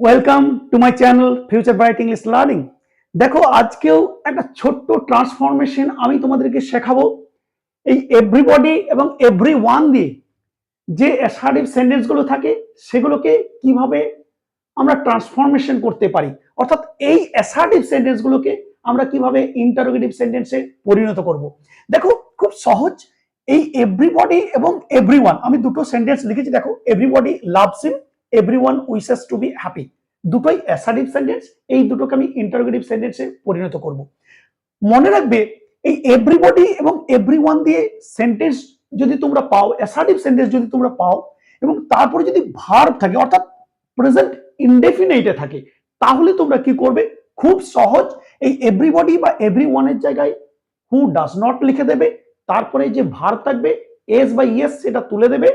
Welcome to my channel future bright English learning দেখো, আজকেও একটা ছোট্ট ট্রান্সফরমেশন আমি তোমাদেরকে শেখাবো। এই এভরিবডি এবং এভরি ওয়ান দিয়ে যে অ্যাসার্টিভ সেন্টেন্সগুলো থাকে, সেগুলোকে কীভাবে আমরা ট্রান্সফরমেশন করতে পারি। অর্থাৎ এই অ্যাসার্টিভ সেন্টেন্সগুলোকে আমরা কীভাবে ইন্টারোগেটিভ সেন্টেন্সে পরিণত করব। দেখো, খুব সহজ। এই এভরিবডি এবং এভরিওয়ান আমি দুটো সেন্টেন্স লিখেছি, দেখো everybody loves him everyone wishes to be happy দুটোই অ্যাসার্টিভ সেন্টেন্স এই দুটোকে আমি ইন্টারোগেটিভ সেন্টেন্সে পরিণত করব। মনে রাখবে, এই এভরিবডি এবং এভরিওয়ান দিয়ে সেন্টেন্স যদি তোমরা পাও অ্যাসার্টিভ সেন্টেন্স যদি তোমরা পাও, এবং তারপরে যদি ভার্ব থাকে, অর্থাৎ প্রেজেন্ট ইনডেফিনাইটে থাকে, তাহলে তোমরা কি করবে? খুব সহজ, এই এভরিবডি বা এভরি ওয়ানের জায়গায় হু ডাজ নট লিখে দেবে, তারপরে যে ভার থাকবে এস বা ইয়েস সেটা তুলে দেবে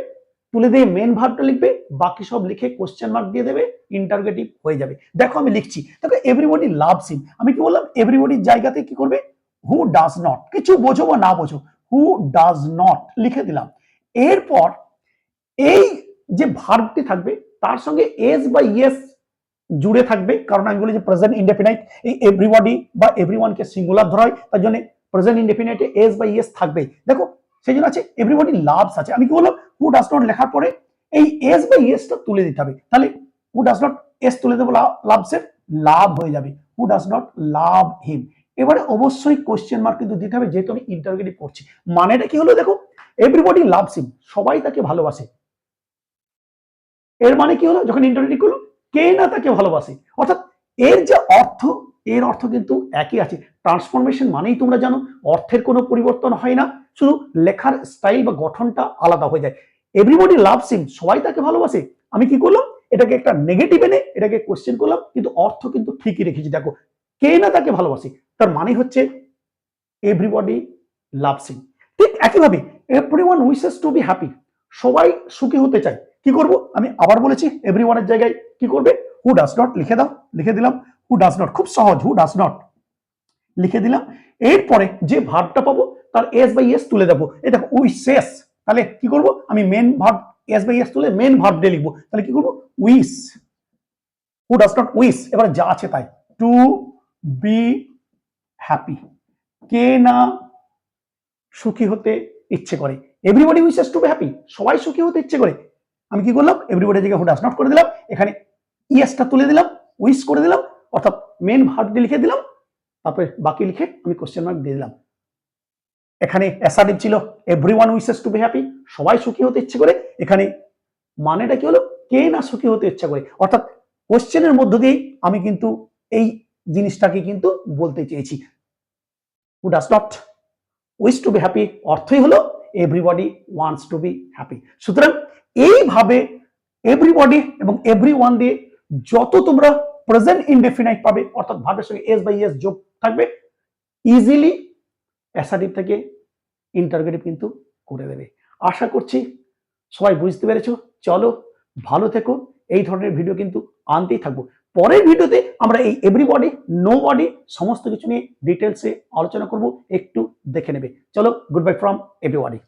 তুলে দিয়ে মেন ভাবটা লিখবে, বাকি সব লিখে কোশ্চেন মার্ক দিয়ে দেবে ইন্টারগেটিভ হয়ে যাবে। দেখো আমি লিখছি। দেখো এভরিবডি লাভস হিম আমি কি বললাম? এভরিবডির জায়গাতে কি করবে? হু ডাজ নট কিছু বোঝো বা না বোঝো? হু ডাজ নট লিখে দিলাম। এরপর এই যে ভার্বটি থাকবে, তার সঙ্গে এস বা ইয়েস জুড়ে থাকবে, কারণ আমি বলি যে প্রেজেন্ট ইনডেফিনাইট এই এভরিবডি বা এভরিওয়ানকে সিঙ্গুলার ধরা হয়, তার জন্য প্রেজেন্ট ইনডেফিনাইটে এস বা ইয়েস থাকবে দেখো সেই জন্য আছে এভরিবডি লাভস আছে। আমি কি বললাম? হু ডাজ নট লেখার পরে এই এস বা ইয়েসটা তুলে দিতে হবে। তাহলে হু ডাজ নট এস তুলে দেবো লাভসের লাভ হয়ে যাবে। হু ডাজ নট লাভ হিম এবারে অবশ্যই কোশ্চেন মার্ক কিন্তু দিতে হবে, যেহেতু আমি ইন্টারগেটিভ করছি। মানেটা কি হলো দেখো এভরিবডি লাভস হিম সবাই তাকে ভালোবাসে। এর মানে কি হলো? যখন ইন্টারগেটিভ করল, কে না তাকে ভালোবাসে? অর্থাৎ এর যে অর্থ, এর অর্থ কিন্তু একই আছে। ট্রান্সফরমেশন মানেই তোমরা জানো, অর্থের কোনো পরিবর্তন হয় না। শুধু লেখার স্টাইল বা গঠনটা আলাদা হয়ে যায়। এভরিবডি লাভ সিম সবাই তাকে ভালোবাসে। আমি কি করলাম? এটাকে একটা নেগেটিভ এনে এটাকে কোশ্চেন করলাম, কিন্তু অর্থ কিন্তু ঠিকই রেখেছি। দেখো, কে না তাকে ভালোবাসে? তার মানে হচ্ছে এভরিবডি লাভ সিম ঠিক একইভাবে every one wishes to be happy সবাই সুখী হতে চায়। কি করব? আমি আবার বলেছি এভরি ওয়ানের জায়গায় কি করবে? হু ডাজ নট লিখে দাও, লিখে দিলাম। হু ডাজ নট খুব সহজ হু ডাজ নট লিখে দিলাম। এরপরে যে ভার্বটা পাবো তার এস বাই এস তুলে দেবো। এই দেখো, উই শেষ। তাহলে কি করব? আমি main verb s by s তুলে মেন ভার্ব দিয়ে লিখব। তাহলে কি করব? উইস হু ডাজ নট উইস এবার যা আছে তাই। টু বি হ্যাপি কে না সুখী হতে ইচ্ছে করে? Everybody wishes to be happy সবাই সুখী হতে ইচ্ছে করে। আমি কি করলাম? এভরিবডি জায়গায় হু ডাজ নট করে দিলাম। এখানে ইয়েসটা তুলে দিলাম উইস করে দিলাম, অর্থাৎ মেন ভার্বটি লিখে দিলাম। তারপরে বাকি লিখে আমি কোশ্চেন মার্ক দিয়ে দিলাম। এখানে অ্যাসার্টিভ ছিল every one wishes to be happy সবাই সুখী হতে ইচ্ছে করে, এখানে মানেটা কি হলো? কে না সুখী হতে ইচ্ছা করে? অর্থাৎ কোশ্চেনের মধ্য দিয়েই আমি কিন্তু এই জিনিসটাকে কিন্তু বলতে চেয়েছি। Who does not wish to be happy অর্থই হলো everybody wants to be happy সুতরাং এইভাবে এভরিবডি এবং এভরি ওয়ান দিয়ে যত তোমরা প্রেজেন্ট ইনডেফিনাইট পাবে, অর্থাৎ ভাবের সঙ্গে এস বাই এস যোগ থাকবে ইজিলি অ্যাসাটিভ থেকে ইন্টারগেটিভ কিন্তু করে দেবে। আশা করছি সবাই বুঝতে পেরেছ। চলো, ভালো থেকো। এই ধরনের ভিডিও কিন্তু আনতেই থাকব। পরের ভিডিওতে আমরা এই এভরিবডি নো বডি সমস্ত কিছু নিয়ে ডিটেলসে আলোচনা করব। একটু দেখে নেবে। চলো গুড বাই ফ্রম এভরিবডি